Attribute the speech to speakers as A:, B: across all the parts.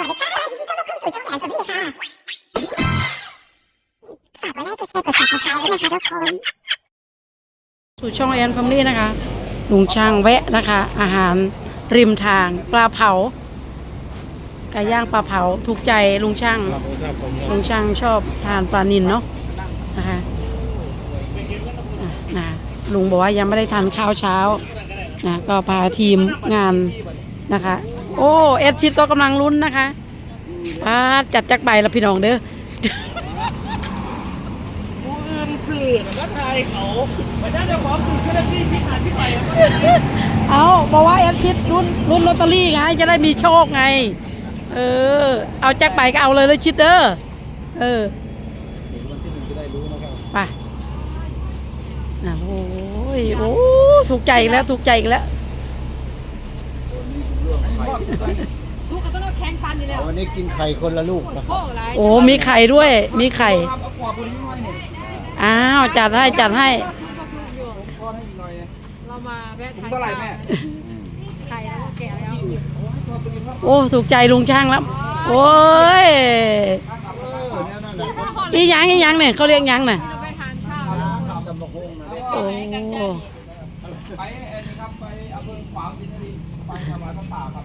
A: วัสดีค่ะยินดีต้อนรับเข้าสู่ช่องแอนฟามี่ค่ะ ฝากกดไลค์กดแชร์กด subscribe ด้วยนะคะทุกคน
B: สู่ช่องแอนฟมลี่นะคะ ลุงช่างแวะนะคะ อาหารริมทางปลาเผา ไก่ย่างปลาเผาถูกใจลุงช่าง ลุงช่างชอบทานปลานินเนาะนะคะอะนะลุงบอกว่ายังไม่ได้ทานข้าวเช้านะก็พาทีมงานนะคะ โอ้เอดชิดก็กำลังลุ้นนะคะป้าดจัดจักใบละพี่น้องเด้อ
C: ผู้อื่นสื่อแต่ก็ทายเขาไม่ได้จะของสื่อก็ได้ที่พิหารที่ไป
B: เอาบอกว่าเอดชิดลุ้นลุ้นลอตเตอรี่ไงจะได้มีโชคไง เออ เอาจักใบก็เอาเลยเลยชิดเด้อเออไปนะโอ้ยโอ้ถูกใจอีกแล้วถูกใจอีกแล้ว
D: วันนี้กินไข่คนละลูกนะครับ
B: โอ้ มีไข่ด้วย มีไข่ อ้าว จัดให้ จัดให้
C: ถุงเท่าไหร่แม่
B: โอ้ ถูกใจลุงช่างแล้ว โอ้ยอีหยังอีหยังเนี่ยเขาเรียกหยังน่ะโอ้
C: ไปเอ็นครับไปอำเภอขวางสินทรีไปทำลายข้าวป่าครับ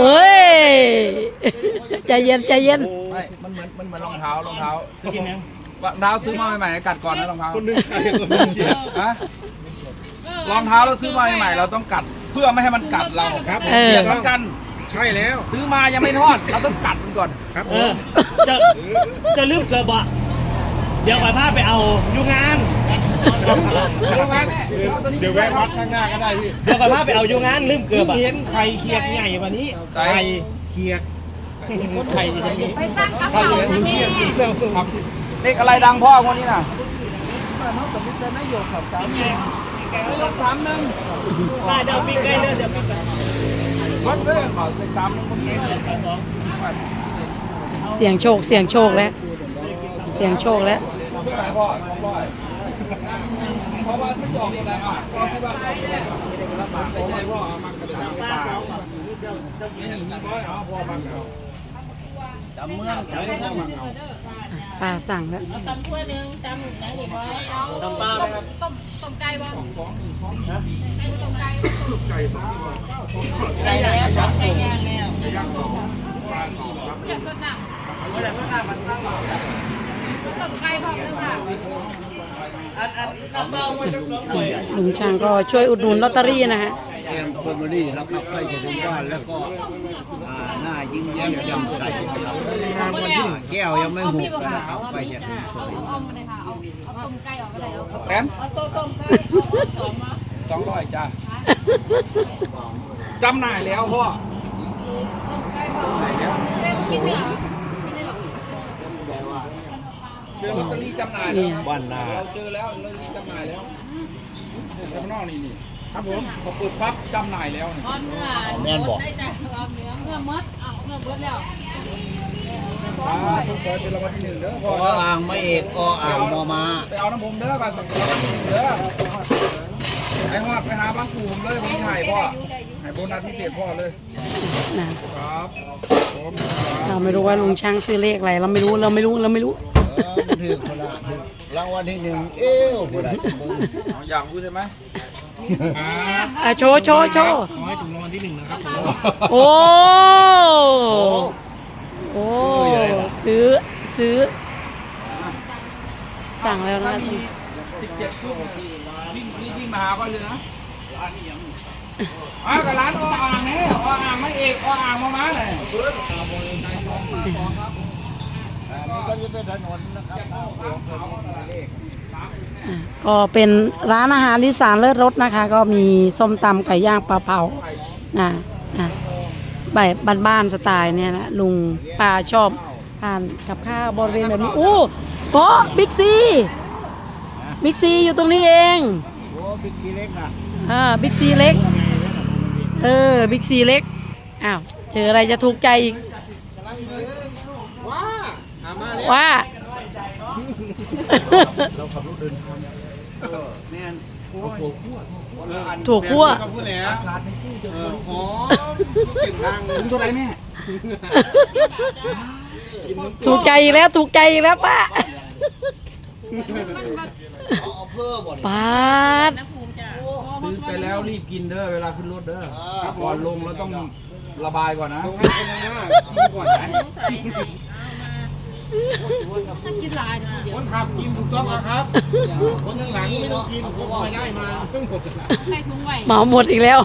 C: เอ้ย
B: ใจเย็นใจเย็น
C: ไม่มันเหมือนมันเหมือนรองเท้ารองเท้าซื้อกินยังรองเท้าซื้อมาใหม่ๆกัดก่อนนะรองเท้าคนนึงใครคนนึงเขียดฮะรองเท้าเราซื้อมาใหม่ๆเราต้องกัดเพื่อไม่ให้มันกัดเราครับ
B: เออ
C: เขียดเหมือนกัน
D: ใช่แล้ว
C: ซื้อมายังไม่ทอด เราต้องกัดมันก่อน
D: ครับผ
E: เออ
D: ม
E: จะจะลืมเกิดบ่เดี๋ยวก่อนพาไปเอาอยู่งาน
D: เดี๋ยวแวะวัดข้างหน้าก็ได้พี่
E: เดี๋ยวก่อนพาไปเอาอยู่งานลืมเกิดบ่
D: เห็นไข่เขียดใหญ่กว่านี้
C: ไข่
D: ไข่เขียดไข่อย่างนี้
C: ใครอยู่ในพื้นที่ครับเลขอะไรดังพ่อคนนี้น่ะเลขสามหนึ่ง
E: มาเดี๋ยวปิ้งไก่เด้อเดี๋ยวปิ้งไก่
C: วัดเลยขอเลขสามหนึ่งคนนี้
B: เสียงโชคเสียงโชคแล้ว เสียงโชคแล้ว
C: เพื่ออะไรพ่อพ่อเพราะว่าไม่ออกอะไรอะพ่อคิดว่าเอาไปเลยไม่ใช่พ่อเอามากระดังตาไม่หนีพ่อเอาพ่อมาเอา
D: จำเมืองจำเมือง
B: ป้าสั่งแล้ว
E: ตำปลาไหมครับไก่แล้วไก่ย่างแล้วอยากสดน้ำอยากสดน้ำมันตั้งหรอต้มไก่พร้อมเลยค่ะอันอันน้ำเป ลุง
B: ช่างก็ช่วยอุดหนุนลอตเตอรี่นะฮะ
D: แซมเฟอร์มารี่แล้วก็ใกล้จะถึงบ้านแล้วก็หน้ายิ้มแย้มแจ่มใสครับแก้วยังไม่หุบนะครับใกล้จะถึงสวย
C: แตนสองร้อยจ้าจำหน่ายแล้วพ่อเจอ ลอตเตอรี่จำหน่ายแล้วครับ
D: บ้านนา
C: เราเจอแล้วลอตเตอรี่จำหน่ายแล้วข้างนอกนี่นี่ครับผมพอเปิดปั๊บจำหน่ายแล้วนี่
D: แม่นบอก
C: อ่าทุกคนเป็นรางวัลที่หนึ่งเด้อพ่อ
D: ออ่างไม่เอกออ่างมอมา
C: ไปเอาน้ำผมเด้อไปสักรางวัลที่หนึ่งเด้อไอ้ฮอดไปหาบางปูผมเลยผมถ่ายพ่อให้โบนัสที่เศษพ่อเลย
B: นะ ครับ
C: ผม
B: เราไม่รู้ว่าลุงช่างซื้อเลขอะไร เราไม่รู้เราไม่รู้เราไม่รู้
D: เออมันถึงคนละถึงรางวัลที่หนึ่งเอ้วคนละมึง
C: เอาอยากรู้ใช่ไหมอ่า
B: อะโชว์โชว์โชว์
C: ขอให้ถูกรางวัลที่หนึ่งนะครับผม
B: โอ้โอ้ซื้อซื้อ สั่งแล้วนะ
C: ถ้ามีสิบเจ็ดชุดวิ่งนี่วิ่งมาหาก็เลยนะอ่ากับร้านออ่างนี่ออ่างไม่เอกออ่างมามาเลย
D: อั นนี้ก็จะเป็นถนนนะครับหน้าหลวงถนนหมายเลข
B: อะก็เป็นร้านอาหารลิสานเลิศรสนะคะ ก็มีส้มตำไก่ย่างปลาเผานะนะแบบบ้านๆสไตล์เนี่ยนะลุงป้าชอบทานกับข้าวบริเวณแบบนี้อู้โป๊ะบิ๊กซีบิ๊กซีอยู่ตรงนี้เอง
D: โอ้บิ๊กซีเล็กนะ
B: อ่าบิ๊กซีเล็ก เออบิ๊กซีเล็กอ้าวเจออะไรจะถูกใจอีก ว่า
D: แม่น
B: ถั่วคั่ว
D: หอมสิ่งทางถึงตัวไหนแม่
B: ถูกใจอีกแล้วถูกใจอีกแล้วป้า
D: เอาเพิ่มบ่เนี่ย
B: ป้าด
C: ซื้อไปแล้วรีบกินเด้อเวลาขึ้นรถเด้อก่อนลงแล้วต้องระบายก่อนนะ
D: ต้องให้คนข้างหน้ากินก่อนนะ
E: คนขับกินถูกต้องนะครับ
D: คนข้างหลังไม่ต้องกินผมไม่ได้มาทั้งหมด
B: เหมาหมดอีกแล้ว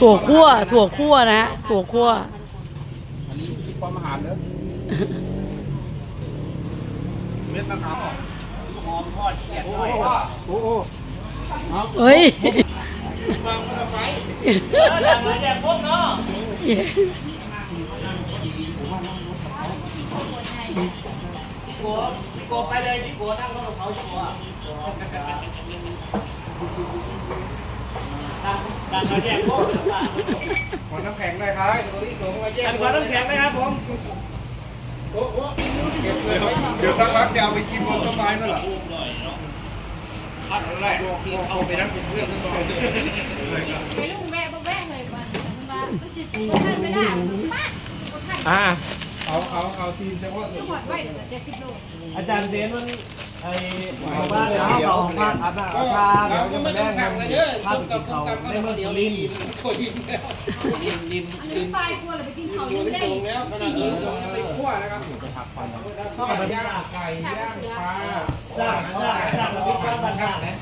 B: ถั่วคั่ว ถั่วคั่วนะฮะถั่วคั่ว
C: อันนี้คิดความอาหารเด้อเม็ดมะขามออก
D: หอมทอดเขียดหน่อย
C: โอ้โห
B: เฮ้ย
E: มาแจกพวกเนาะ โกโกไปเลยที่โกนั่งรถของเขาอยู่อะการมาแจกพวก
C: ขอน้ำแข็งได้ครับตัวที่สองมาแยก
E: ขอน้ำแข็งไหมครับผม
D: เดี๋ยวสักพักจะเอาไปกินบนต้นไม้นั่นแหละ
F: ไปลูกแม่บ่แม่เลยวันมามันจิตบ่ทันไม่ได้ป้าบ่ทัน
C: อ่า เอาเอาเอาซีนเฉพาะส่วน
F: หอดไว้เดี๋ยวจะสิบโล
E: อาจารย์เดนมันไอ้ของบ้านเราเอาของบ้านอาบน้ำอาบน้ำเดี๋ยวจะมาแลกกันภาพกินเขาในเมืองสุรินทร์
D: ริมริม
F: อันนี้ปลายครัวเลยไปกินเขายังได้อีกสี่นิ้ว
D: ไปคั่วนะครับ
E: เข้ามาย่างไก่ย่างปลาจ้างจ้างจ้างเราไปข้ามบ้านจ้างนะ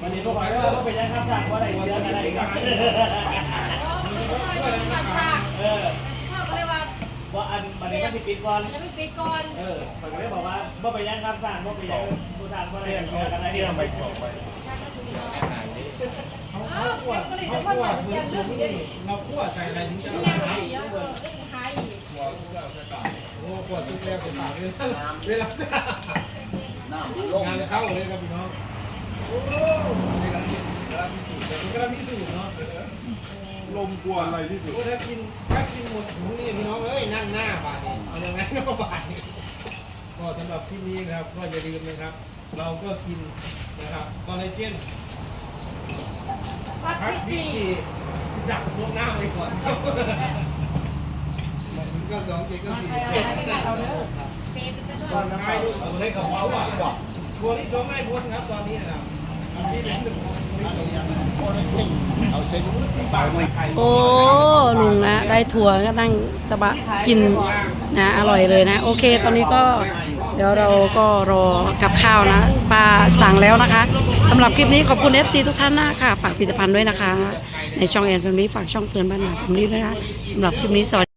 E: วันนี้พวกเราก็ไปย่างข้ามจ้างว่าอะไรเดือนอะไรกัน
F: ปัดซาก
E: เออ
F: ข้าวก็เลยว่า
E: ว่า อันวันนี้มันปิดก่อน
F: จะไม่ปิดก่อน
E: เออผมก็เลยบอกว่าว่าไปย่างข้ามจ้างว่าไปย่างผู้จ้างว่าอะไรกันอะไรเนี่ยไปสองไป
F: เอ้าเก็บก็เลยจะว่าแบบเสียเรื่องเดียว
E: เราคั่วใส่อะไรถึงจะ
F: เนี่ยขายเยอะเออขายอีก
E: โอ้คั่วซุปแล้วจะปากเลยเวลา
D: น้ำลง
E: งานเข้าเลยครับพี่น้องโอ้นี่กำลังกำลังพิสูจน์เนาะ
G: ลมกลัวอะไรที่สุด
E: โอ้ถ้ากินถ้ากินหมดถุงนี่พี่น้องเอ้ยนั่งหน้าบาดนี่เอาอย่างนั้นก็บาดนี่ก็สำหรับที่นี้นะครับก็อย่าลืมนะครับ เราก็กินนะครับคอลลาเจน
F: วัด
E: พัก
F: ที่
E: ที่
F: สี่
E: สี่ดักพวกหน้าไว้ก่อนครับมาถึงก็สองเจ็ดก็สี่
F: เก็บไปเอาเด้อเปย์เป็นกระส
E: ต
F: อ
E: อบนท้ายด้วยเอาให้เขาเอาอะตัวที่สองไม่พ้นครับตอนนี้นะครับ
B: โอ้ลุงนะได้ถั่วก็นั่งสบะกินนะอร่อยเลยนะ โอเค ตอนนี้ก็เดี๋ยวเราก็รอกับข้าวนะป้าสั่งแล้วนะคะสำหรับคลิปนี้ขอบคุณ FC ทุกท่านนะค่ะ ฝากผลิตภัณฑ์ด้วยนะคะ ในช่องแอนแฟมิลี่ฝากช่องเฟือนบ้านหนาแฟมิลี่ด้วยนะสำหรับคลิปนี้สวัสดี